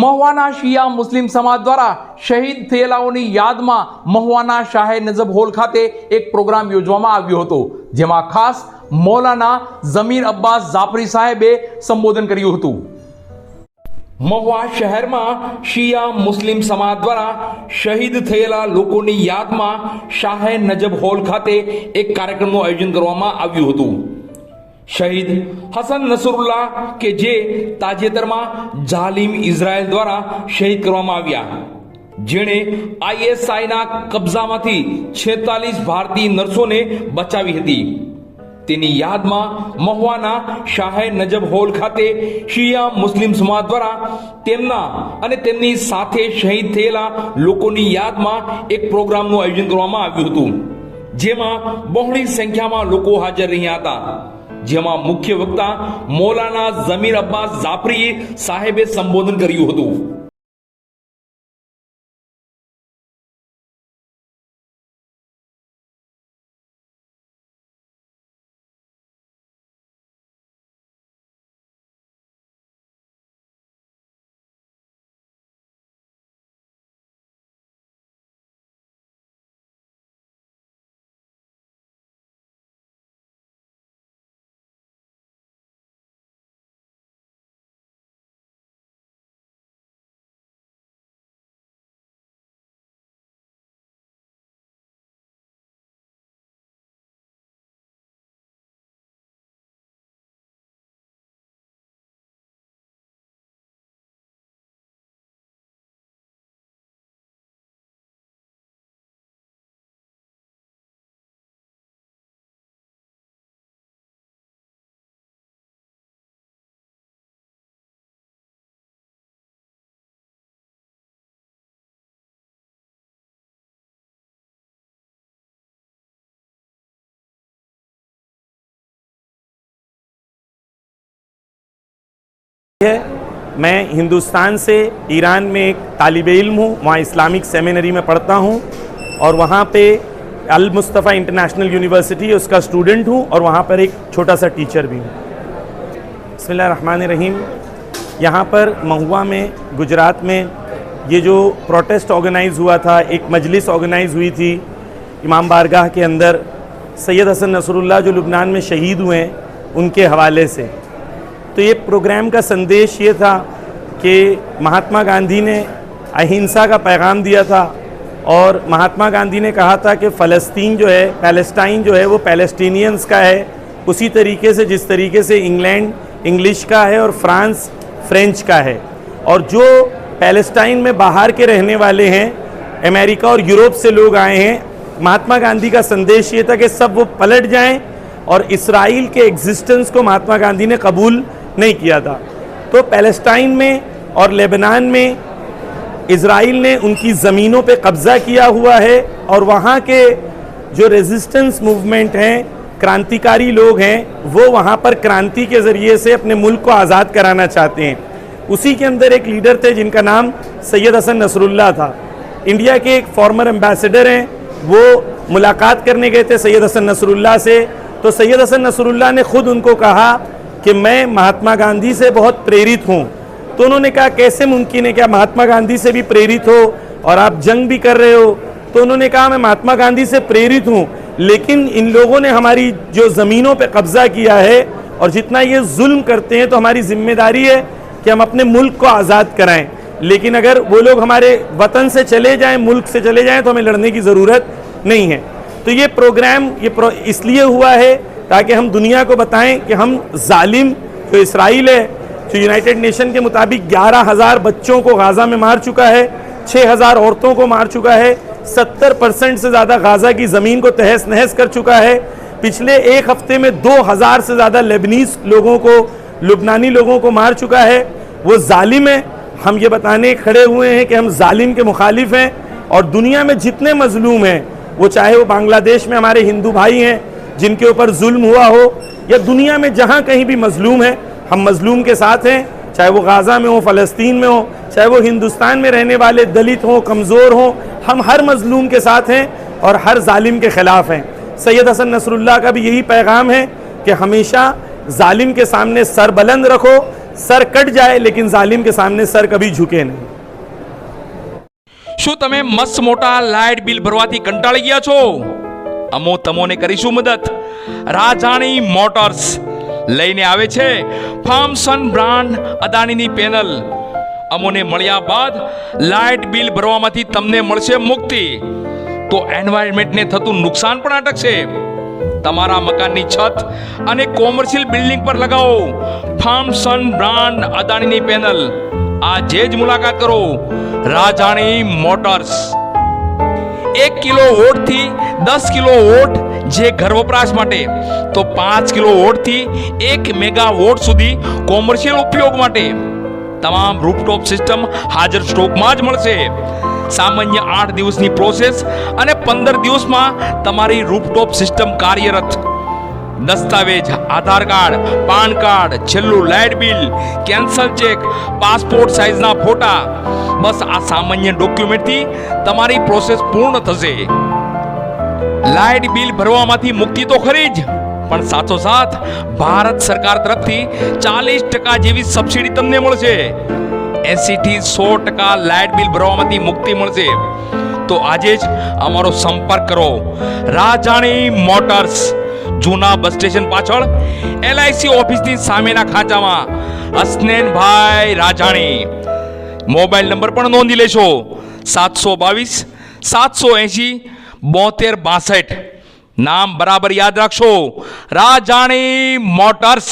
મહુવાના શિયા મુસ્લિમ સમાજ દ્વારા શહીદ થયેલાઓની યાદમાં મહુવાના શાહે નજબ હોલ ખાતે એક પ્રોગ્રામ યોજવામાં આવ્યો હતો, જેમાં ખાસ મૌલાના જમીર અબ્બાસ જાફરી સાહેબે સંબોધન કર્યું હતું. મહુવા શહેરમાં શિયા મુસ્લિમ સમાજ દ્વારા શહીદ થયેલા લોકોની યાદમાં શાહે નજબ હોલ ખાતે એક કાર્યક્રમનું આયોજન કરવામાં આવ્યું હતું. શહીદ હસન નસરુલ્લાહ કે જે તાજેતરમાં જાલિમ ઇઝરાયલ દ્વારા શહીદ કરવામાં આવ્યા જેણે આઈએસઆઈના કબજામાંથી છેતાલીસ ભારતીય નર્સોને બચાવી હતી તેની યાદમાં મહુવાના શાહે નજબ હોલ ખાતે શિયા મુસ્લિમ સમાજ દ્વારા તેમના અને તેમની સાથે શહીદ થયેલા લોકોની યાદમાં એક પ્રોગ્રામનું આયોજન કરવામાં આવ્યું હતું જેમાં બહોળી સંખ્યામાં લોકો હાજર રહ્યા હતા જેમાં મુખ્ય વક્તા મોલાના જમીર અબ્બાસ જાફરી સાહેબે સંબોધન કર્યું હતું. है। मैं हिंदुस्तान से ईरान में एक तालिब इल्म हूँ, वहाँ इस्लामिक सेमिनरी में पढ़ता हूँ और वहाँ पे अल मुस्तफ़ा इंटरनेशनल यूनिवर्सिटी उसका स्टूडेंट हूँ और वहाँ पर एक छोटा सा टीचर भी हूँ। बसमीम रहीम यहाँ पर महुआ में, गुजरात में ये जो प्रोटेस्ट ऑर्गेनाइज हुआ था, एक मजलिस ऑर्गेनाइज हुई थी इमाम बारगाह के अंदर, सैयद हसन नसरुल्लाह जो लुबनान में शहीद हुए उनके हवाले से। तो ये प्रोग्राम का संदेश ये था कि महात्मा गांधी ने अहिंसा का पैगाम दिया था और महात्मा गांधी ने कहा था कि फ़लस्तीन जो है, पैलेस्टाइन जो है, वो पैलेस्टीनियंस का है। उसी तरीके से, जिस तरीके से इंग्लैंड इंग्लिश का है और फ्रांस फ्रेंच का है। और जो पैलेस्टाइन में बाहर के रहने वाले हैं, अमेरिका और यूरोप से लोग आए हैं, महात्मा गांधी का संदेश ये था कि सब वो पलट जाएँ और इसराइल के एग्जिस्टेंस को महात्मा गांधी ने कबूल नहीं किया था। तो पैलेस्टाइन में और लेबनान में इसराइल ने उनकी ज़मीनों पे कब्ज़ा किया हुआ है और वहाँ के जो रेजिस्टेंस मूवमेंट हैं, क्रांतिकारी लोग हैं, वो वहाँ पर क्रांति के ज़रिए से अपने मुल्क को आज़ाद कराना चाहते हैं। उसी के अंदर एक लीडर थे जिनका नाम सैयद हसन नसरुल्ला था। इंडिया के एक फॉर्मर एम्बेसडर हैं, वो मुलाकात करने गए थे सैयद हसन नसरुल्ला से। तो सैयद हसन नसरुल्ला ने खुद उनको कहा कि मैं महात्मा गांधी से बहुत प्रेरित हूँ। तो उन्होंने कहा कैसे मुमकिन है क्या महात्मा गांधी से भी प्रेरित हो और आप जंग भी कर रहे हो? तो उन्होंने कहा मैं महात्मा गांधी से प्रेरित हूँ लेकिन इन लोगों ने हमारी जो ज़मीनों पर कब्जा किया है और जितना ये जुल्म करते हैं तो हमारी ज़िम्मेदारी है कि हम अपने मुल्क को आज़ाद कराएँ। लेकिन अगर वो लोग हमारे वतन से चले जाएँ मुल्क से चले जाएँ तो हमें लड़ने की ज़रूरत नहीं है। तो ये प्रोग्राम ये प्रो, इसलिए हुआ है ताकि हम दुनिया को बताएँ कि हम जालिम, जो इसराइल है, जो यूनाइटेड नेशन के मुताबिक ग्यारह हज़ार बच्चों को गाज़ा में मार चुका है छः हज़ार औरतों को मार चुका है, सत्तर परसेंट से ज़्यादा गाज़ा की ज़मीन को तहस नहस कर चुका है। पिछले एक हफ़्ते में दो हज़ार से ज़्यादा लेबनीस लोगों को, लुबनानी लोगों को मार चुका है। वो जालिम है। हम ये बताने खड़े हुए हैं कि हम जालिम के मुखालिफ हैं और दुनिया में जितने मजलूम हैं, वो चाहे वो बांग्लादेश में हमारे हिंदू भाई हैं जिनके ऊपर जुल्म हुआ हो या दुनिया में जहाँ कहीं भी मजलूम है हम मजलूम के साथ हैं चाहे वो गाज़ा में हो फ़लस्तीन में हो चाहे वो हिंदुस्तान में रहने वाले दलित हों कमज़ोर हों हम हर मजलूम के साथ हैं और हर जालिम के ख़िलाफ़ हैं सैयद हसन नसरुल्लाह का भी यही पैगाम है कि हमेशा जालिम के सामने सर बुलंद रखो सर कट जाए लेकिन जालिम के सामने सर कभी झुके नहीं શું તમે મસ્ત મોટા લાઇટ બિલ ભરવાથી કંટાળી ગયા છો અમો તમોને કરીશું મદદ. રાજાણી મોટર્સ લઈને આવે છે. ફાર્મસન બ્રાન્ડ અદાણીની પેનલ. અમોને મળ્યા બાદ લાઇટ બિલ ભરવામાંથી તમને મળશે મુક્તિ. તો એન્વાયરમેન્ટને થતું નુકસાન પણ અટકશે તમારા મકાનની છત અને કોમર્શિયલ બિલ્ડિંગ પર લગાવો. ફાર્મસન બ્રાન્ડ અદાણીની પેનલ. આજે જ મુલાકાત કરો. રાજાણી મોટર્સ. એક કિલો ઓટથી દસ કિલો ઓટ જે ઘર વપરાશ માટે. તો પાંચ કિલો ઓટથી એક મેગા વોટ સુધી કોમર્શિયલ ઉપયોગ માટે. તમામ રૂપટોપ સિસ્ટમ હાજર સ્ટોકમાં જ મળશે. સામાન્ય આઠ દિવસની પ્રોસેસ અને પંદર દિવસમાં તમારી રૂપટોપ સિસ્ટમ કાર્યરત દસ્તાવેજ, આધાર કાર્ડ, પાન કાર્ડ, છેલ્લું light bill, cancel cheque, passport સાઇઝના ફોટા. બસ આ સામાન્ય ડોક્યુમેન્ટથી તમારી પ્રોસેસ પૂર્ણ થશે. લાઇટ બિલ ભરવામાંથી મુક્તિ તો ખરી જ, પણ સાથોસાથ ભારત સરકાર તરફથી ચાલીસ ટકા જેવી સબસિડી તમને મળશે. એસી થી સો ટકા લાઇટ બિલ ભરવામાંથી મુક્તિ મળશે. તો આજે જ અમારો સંપર્ક કરો. રાજાણી મોટર્સ. જૂના બસ સ્ટેશન પાછળ એલઆઈસી ઓફિસની સામેના ખાંચામાં અસ્નેનભાઈ રાજાણી. મોબાઈલ નંબર પણ નોંધી લેશો. સાતસો બાવીસ, સાતસો એંશી, બોતેર બાસઠ. નામ બરાબર યાદ રાખશો. રાજાણી મોટર્સ